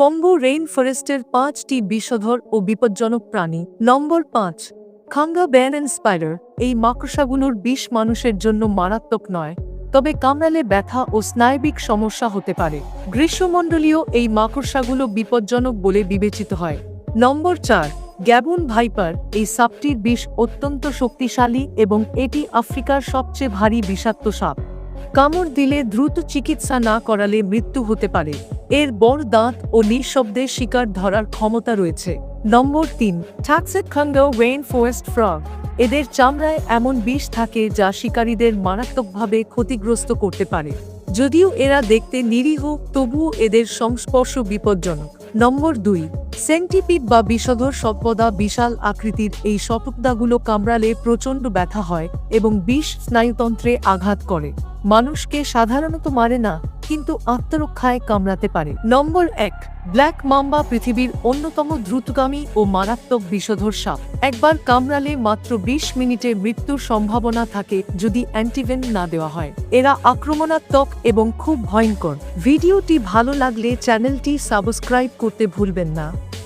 Combo rain ফরেস্টের পাঁচটি বিষধর ও বিপজ্জনক প্রাণী। নম্বর পাঁচ, খাঙ্গা, ব্যান অ্যান্ড স্পাইডার। এই মাকড়সাগুলোর বিষ মানুষের জন্য মারাত্মক নয়, তবে কামড়ালে ব্যথা ও স্নায়বিক সমস্যা হতে পারে। গ্রীষ্মমণ্ডলীয় এই মাকড়সাগুলো বিপজ্জনক বলে বিবেচিত হয়। নম্বর চার, গ্যাবুন ভাইপার। এই সাপটির বিষ অত্যন্ত শক্তিশালী এবং এটি আফ্রিকার সবচেয়ে ভারী বিষাক্ত সাপ। কামড় দিলে দ্রুত চিকিৎসা না করালে মৃত্যু হতে পারে। এর বড় দাঁত ও নিঃশব্দে শিকার ধরার ক্ষমতা রয়েছে। নম্বর তিন ট্যাক্সেট খাঙ্গাও রেইন ফরেস্ট ফ্রগ এদের চামড়ায় এমন বিষ থাকে যা শিকারীদের মারাত্মকভাবে ক্ষতিগ্রস্ত করতে পারে। যদিও এরা দেখতে নিরীহ, তবুও এদের সংস্পর্শ বিপজ্জনক। নম্বর দুই, সেন্টিপিড বা বিষধর সর্পদা বিশাল আকৃতির এই সপদাগুলো কামড়ালে প্রচণ্ড ব্যথা হয় এবং বিষ স্নায়ুতন্ত্রে আঘাত করে। মানুষকে সাধারণত মারে না, কিন্তু আত্মরক্ষায় কামড়াতে পারে। নম্বর এক, ব্ল্যাক মাম্বা পৃথিবীর অন্যতম দ্রুতগামী ও মারাত্মক বিষধর সাপ। একবার কামড়ালে মাত্র বিশ মিনিটে মৃত্যুর সম্ভাবনা থাকে যদি অ্যান্টিভেন না দেওয়া হয়। এরা আক্রমণাত্মক এবং খুব ভয়ঙ্কর। ভিডিওটি ভালো লাগলে চ্যানেলটি সাবস্ক্রাইব করতে ভুলবেন না।